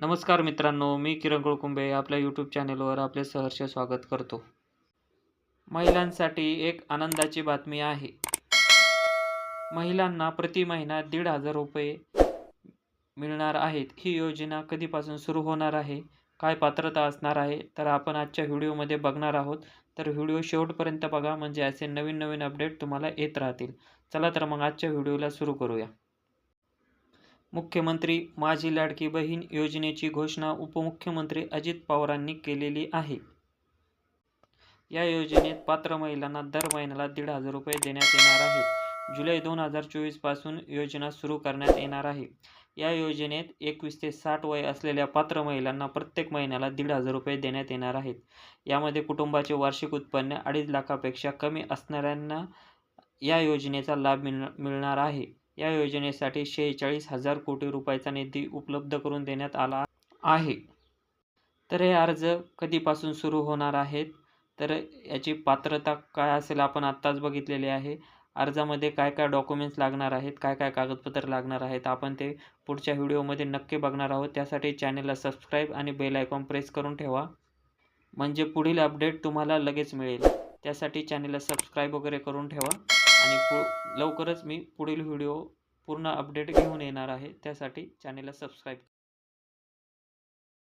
नमस्कार मित्रांनो मी किरण कुळकुंबे आपल्या यूट्यूब चॅनेलवर आपले सहर्ष स्वागत करतो. महिलांसाठी एक आनंदाची बातमी आहे. महिलांना प्रति महिना दीड हजार रुपये मिळणार आहेत. ही योजना कधीपासून सुरू होणार आहे? काय पात्रता असणार आहे? तर आपण आजच्या व्हिडिओमध्ये बघणार आहोत. तर व्हिडिओ शेवटपर्यंत बघा म्हणजे असे नवीन नवीन अपडेट तुम्हाला येत राहतील. चला तर मग आजच्या व्हिडिओला सुरू करूया. मुख्यमंत्री माझी लाडकी बहीण योजनेची घोषणा उपमुख्यमंत्री अजित पवारांनी केलेली आहे. या योजनेत पात्र महिलांना दर महिन्याला दीड हजार रुपये देण्यात येणार आहेत जुलै दोन हजार चोवीसपासून योजना सुरू करण्यात येणार आहे. या योजनेत एकवीस ते साठ वय असलेल्या पात्र महिलांना प्रत्येक महिन्याला दीड हजार रुपये देण्यात येणार आहेत. यामध्ये कुटुंबाचे वार्षिक उत्पन्न अडीच लाखापेक्षा कमी असणाऱ्यांना या योजनेचा लाभ मिळ मिळणार आहे. या योजनेसाठी शेहेचाळीस हजार कोटी रुपयाचा निधी उपलब्ध करून देण्यात आला आहे. तर हे अर्ज कधीपासून सुरू होणार आहेत? तर याची पात्रता काय असेल? आपण आत्ताच बघितलेले आहे. अर्जामध्ये काय काय डॉक्युमेंट्स लागणार आहेत? काय काय कागदपत्र लागणार आहेत? आपण ते पुढच्या व्हिडिओमध्ये नक्की बघणार आहोत. त्यासाठी चॅनलला सबस्क्राईब आणि बेल आयकॉन प्रेस करून ठेवा. म्हणजे पुढील अपडेट तुम्हाला लगेच मिळेल. त्यासाठी चॅनलला सबस्क्राईब वगैरे करून ठेवा. आणि पु लवकरच मी पुढील व्हिडिओ पूर्ण अपडेट घेऊन येणार आहे. त्यासाठी चॅनलला सबस्क्राईब